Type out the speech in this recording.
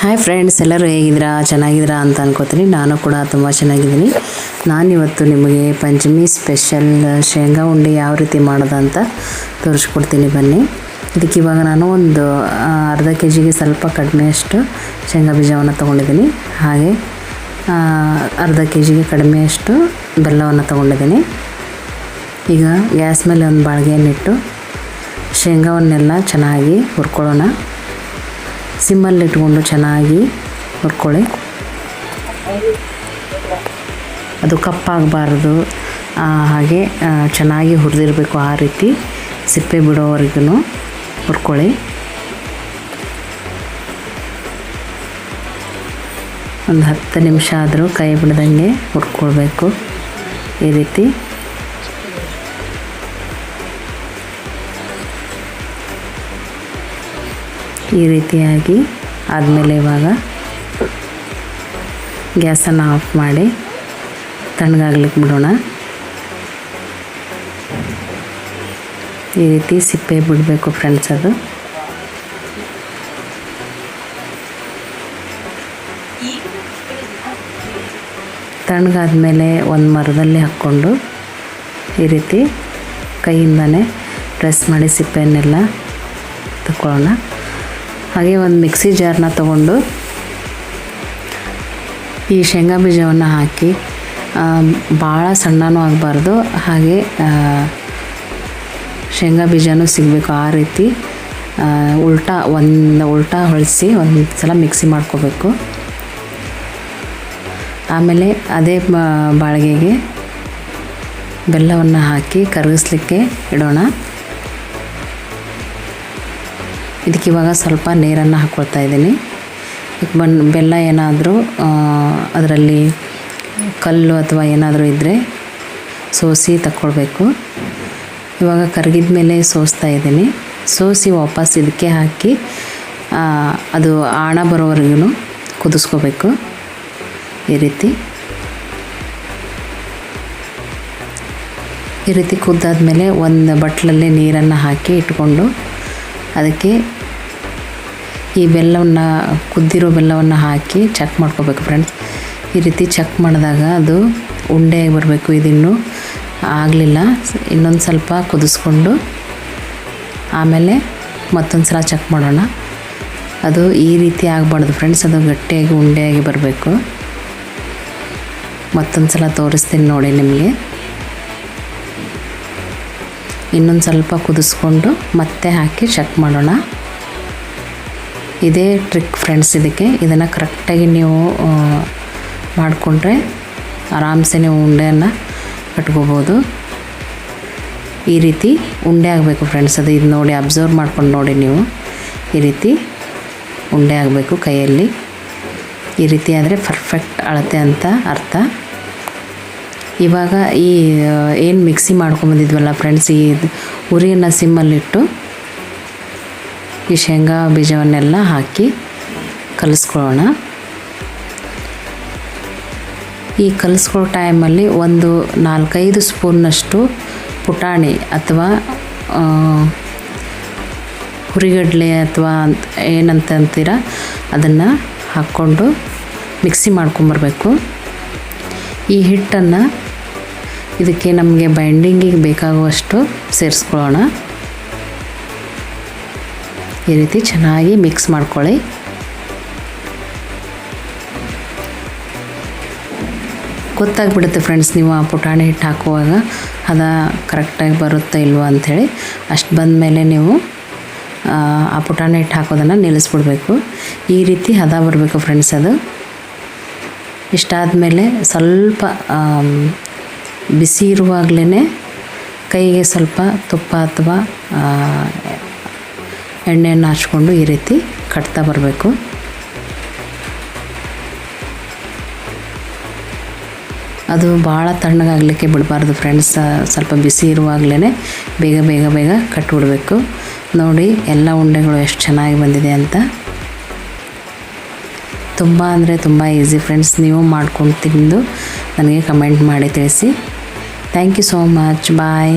Hi friends ಎಲ್ಲರೂ ಹೇಗಿದ್ದೀರಾ? ಚೆನ್ನಾಗಿದ್ದೀರಾ ಅಂತ ಅನ್ಕೋತೀನಿ. ನಾನು ಕೂಡ ತುಂಬ ಚೆನ್ನಾಗಿದ್ದೀನಿ. ನಾನಿವತ್ತು ನಿಮಗೆ ಪಂಚಮಿ ಸ್ಪೆಷಲ್ ಶೇಂಗಾ ಉಂಡೆ ಯಾವ ರೀತಿ ಮಾಡೋದು ಅಂತ ತೋರಿಸ್ಕೊಡ್ತೀನಿ ಬನ್ನಿ. ಇದಕ್ಕೆ ಇವಾಗ ನಾನು ಒಂದು ಅರ್ಧ ಕೆ ಜಿಗೆ ಸ್ವಲ್ಪ ಕಡಿಮೆಯಷ್ಟು ಶೇಂಗಾ ಬೀಜವನ್ನು ತೊಗೊಂಡಿದ್ದೀನಿ. ಹಾಗೆ ಅರ್ಧ ಕೆ ಜಿಗೆ ಕಡಿಮೆಯಷ್ಟು ಬೆಲ್ಲವನ್ನು ತೊಗೊಂಡಿದ್ದೀನಿ. ಈಗ ಗ್ಯಾಸ್ ಮೇಲೆ ಒಂದು ಬಾಳಿಗೆಯನ್ನಿಟ್ಟು ಶೇಂಗಾವನ್ನೆಲ್ಲ ಚೆನ್ನಾಗಿ ಹುರ್ಕೊಳ್ಳೋಣ. ಸಿಮ್ಮಲ್ಲಿ ಇಟ್ಕೊಂಡು ಚೆನ್ನಾಗಿ ನೋಡ್ಕೊಳ್ಳಿ. ಅದು ಕಪ್ಪಾಗಬಾರ್ದು. ಹಾಗೆ ಚೆನ್ನಾಗಿ ಹುರಿದಿರಬೇಕು ಆ ರೀತಿ ಸಿಪ್ಪೆ ಬಿಡೋವರೆಗೂ ಹುರ್ಕೊಳ್ಳಿ ಒಂದು ಹತ್ತು ನಿಮಿಷ ಆದರೂ ಕೈ ಬಿಡ್ದಂಗೆ ಹುರ್ಕೊಳ್ಬೇಕು ಈ ರೀತಿ ಈ ರೀತಿಯಾಗಿ ಆದಮೇಲೆ ಇವಾಗ ಗ್ಯಾಸನ್ನು ಆಫ್ ಮಾಡಿ ತಣ್ಣಗಾಗ್ಲಿಕ್ಕೆ ಬಿಡೋಣ. ಈ ರೀತಿ ಸಿಪ್ಪೆ ಬಿಡಬೇಕು ಫ್ರೆಂಡ್ಸ್ ಅದು. ತಣ್ಣಗಾದ್ಮೇಲೆ ಒಂದು ಮರದಲ್ಲಿ ಹಾಕ್ಕೊಂಡು ಈ ರೀತಿ ಕೈಯಿಂದನೇ ಪ್ರೆಸ್ ಮಾಡಿ ಸಿಪ್ಪೆಯನ್ನೆಲ್ಲ ತಗೊಳ್ಳೋಣ ಹಾಗೆ ಒಂದು ಮಿಕ್ಸಿ ಜಾರ್ನ ತಗೊಂಡು ಈ ಶೇಂಗಾ ಬೀಜವನ್ನು ಹಾಕಿ ಭಾಳ ಸಣ್ಣನೂ ಆಗಬಾರ್ದು. ಹಾಗೆ ಶೇಂಗಾ ಬೀಜನೂ ಸಿಗಬೇಕು ಆ ರೀತಿ. ಉಲ್ಟಾ ಒಂದು, ಉಲ್ಟಾ ಹೊಳಿಸಿ ಒಂದು ಸಲ ಮಿಕ್ಸಿ ಮಾಡ್ಕೋಬೇಕು. ಆಮೇಲೆ ಅದೇ ಬಾಳಿಗೆಗೆ ಬೆಲ್ಲವನ್ನು ಹಾಕಿ ಕರಗಿಸ್ಲಿಕ್ಕೆ ಇಡೋಣ. ಇದಕ್ಕೆ ಇವಾಗ ಸ್ವಲ್ಪ ನೀರನ್ನು ಹಾಕ್ಕೊಳ್ತಾ ಇದ್ದೀನಿ. ಬನ್, ಬೆಲ್ಲ ಏನಾದರೂ ಅದರಲ್ಲಿ ಕಲ್ಲು ಅಥವಾ ಏನಾದರೂ ಇದ್ದರೆ ಸೋಸಿ ತಕ್ಕೊಳ್ಬೇಕು. ಇವಾಗ ಕರಗಿದ ಮೇಲೆ ಸೋಸ್ತಾ ಇದ್ದೀನಿ. ಸೋಸಿ ವಾಪಸ್ ಇದಕ್ಕೆ ಹಾಕಿ ಅದು ಆಣ ಬರೋವರೆಗೂ ಕುದಿಸ್ಕೋಬೇಕು. ಈ ರೀತಿ. ಈ ರೀತಿ ಕುದ್ದಾದ್ಮೇಲೆ ಒಂದು ಬಟ್ಲಲ್ಲಿ ನೀರನ್ನು ಹಾಕಿ ಇಟ್ಕೊಂಡು ಅದಕ್ಕೆ ಈ ಬೆಲ್ಲವನ್ನು, ಕುದ್ದಿರೋ ಬೆಲ್ಲವನ್ನು ಹಾಕಿ ಚೆಕ್ ಮಾಡ್ಕೋಬೇಕು ಫ್ರೆಂಡ್ಸ್ ಈ ರೀತಿ ಚೆಕ್ ಮಾಡಿದಾಗ ಅದು ಉಂಡೆಯಾಗಿ ಬರಬೇಕು ಇದಿನ್ನೂ. ಆಗಲಿಲ್ಲ. ಇನ್ನೊಂದು ಸ್ವಲ್ಪ ಕುದಿಸ್ಕೊಂಡು ಆಮೇಲೆ ಮತ್ತೊಂದು ಸಲ ಚೆಕ್ ಮಾಡೋಣ. ಅದು ಈ ರೀತಿ ಆಗಬಾರ್ದು ಫ್ರೆಂಡ್ಸ್ ಅದು ಗಟ್ಟಿಯಾಗಿ ಉಂಡೆಯಾಗಿ ಬರಬೇಕು. ಮತ್ತೊಂದು ಸಲ ತೋರಿಸ್ತೀನಿ ನೋಡಿ ನಿಮಗೆ. ಇನ್ನೊಂದು ಸ್ವಲ್ಪ ಕುದಿಸ್ಕೊಂಡು ಮತ್ತೆ ಹಾಕಿ ಚೆಕ್ ಮಾಡೋಣ. ಇದೇ ಟ್ರಿಕ್ ಫ್ರೆಂಡ್ಸ್ ಇದಕ್ಕೆ. ಇದನ್ನು ಕರೆಕ್ಟಾಗಿ ನೀವು ಮಾಡಿಕೊಂಡ್ರೆ ಆರಾಮ್ಸೆ ನೀವು ಉಂಡೆಯನ್ನು ಕಟ್ಕೋಬೋದು. ಈ ರೀತಿ ಉಂಡೆ ಆಗಬೇಕು ಫ್ರೆಂಡ್ಸ್ ಅದು. ಇದು ನೋಡಿ ಅಬ್ಸರ್ವ್ ಮಾಡ್ಕೊಂಡು ನೋಡಿ ನೀವು. ಈ ರೀತಿ ಉಂಡೆ ಆಗಬೇಕು ಕೈಯಲ್ಲಿ. ಈ ರೀತಿ ಆದರೆ ಪರ್ಫೆಕ್ಟ್ ಅಳತೆ ಅಂತ ಅರ್ಥ. ಇವಾಗ ಈ ಏನು ಮಿಕ್ಸಿ ಮಾಡ್ಕೊಂಬಂದಿದ್ವಲ್ಲ ಫ್ರೆಂಡ್ಸ್ ಈ ಉರಿಯನ್ನು ಸಿಮ್ಮಲ್ಲಿಟ್ಟು ಈ ಶೇಂಗಾ ಬೀಜವನ್ನೆಲ್ಲ ಹಾಕಿ ಕಲಿಸ್ಕೊಳ್ಳೋಣ. ಈ ಕಲಿಸ್ಕೊಳ್ಳೋ ಟೈಮಲ್ಲಿ ಒಂದು ನಾಲ್ಕೈದು ಸ್ಪೂನ್ನಷ್ಟು ಪುಟಾಣಿ ಅಥವಾ ಹುರಿಗಡಲೆ ಅಥವಾ ಏನಂತ ಅಂತೀರ, ಅದನ್ನು ಹಾಕ್ಕೊಂಡು ಮಿಕ್ಸಿ ಮಾಡ್ಕೊಂಬರ್ಬೇಕು ಈ ಹಿಟ್ಟನ್ನು ಇದಕ್ಕೆ ನಮಗೆ ಬೈಂಡಿಂಗಿಗೆ ಬೇಕಾಗುವಷ್ಟು ಸೇರಿಸ್ಕೊಳ್ಳೋಣ. ಈ ರೀತಿ ಚೆನ್ನಾಗಿ ಮಿಕ್ಸ್ ಮಾಡ್ಕೊಳ್ಳಿ. ಗೊತ್ತಾಗ್ಬಿಡುತ್ತೆ ಫ್ರೆಂಡ್ಸ್ ನೀವು ಆ ಪುಟಾಣಿ ಹಿಟ್ಟು ಹಾಕುವಾಗ ಅದು ಕರೆಕ್ಟಾಗಿ ಬರುತ್ತಾ ಇಲ್ವಾ ಅಂಥೇಳಿ. ಅಷ್ಟು ಬಂದಮೇಲೆ ನೀವು ಆ, ಪುಟಾಣಿ ಹಿಟ್ಟು ಹಾಕೋದನ್ನು ನಿಲ್ಲಿಸ್ಬಿಡ್ಬೇಕು. ಈ ರೀತಿ ಹದ ಬರಬೇಕು ಫ್ರೆಂಡ್ಸ್ ಅದು. ಇಷ್ಟಾದಮೇಲೆ ಸ್ವಲ್ಪ ಬಿಸಿ ಇರುವಾಗಲೇ ಕೈಗೆ ಸ್ವಲ್ಪ ತುಪ್ಪ ಅಥವಾ ಎಣ್ಣೆಯನ್ನು ಹಚ್ಕೊಂಡು ಈ ರೀತಿ ಕಟ್ತಾ ಬರಬೇಕು. ಅದು ಭಾಳ ತಣ್ಣಗಾಗಲಿಕ್ಕೆ ಬಿಡಬಾರ್ದು ಫ್ರೆಂಡ್ಸ್. ಸ್ವಲ್ಪ ಬಿಸಿ ಇರುವಾಗಲೇ ಬೇಗ ಬೇಗ ಬೇಗ ಕಟ್ಬಿಡಬೇಕು. ನೋಡಿ, ಎಲ್ಲ ಉಂಡೆಗಳು ಎಷ್ಟು ಚೆನ್ನಾಗಿ ಬಂದಿದೆ ಅಂತ. ತುಂಬ ಅಂದರೆ ತುಂಬ ಈಸಿ ಫ್ರೆಂಡ್ಸ್. ನೀವು ಮಾಡ್ಕೊಂಡು ತಿಂದು ನನಗೆ ಕಮೆಂಟ್ ಮಾಡಿ ತಿಳಿಸಿ. Thank you so much. Bye.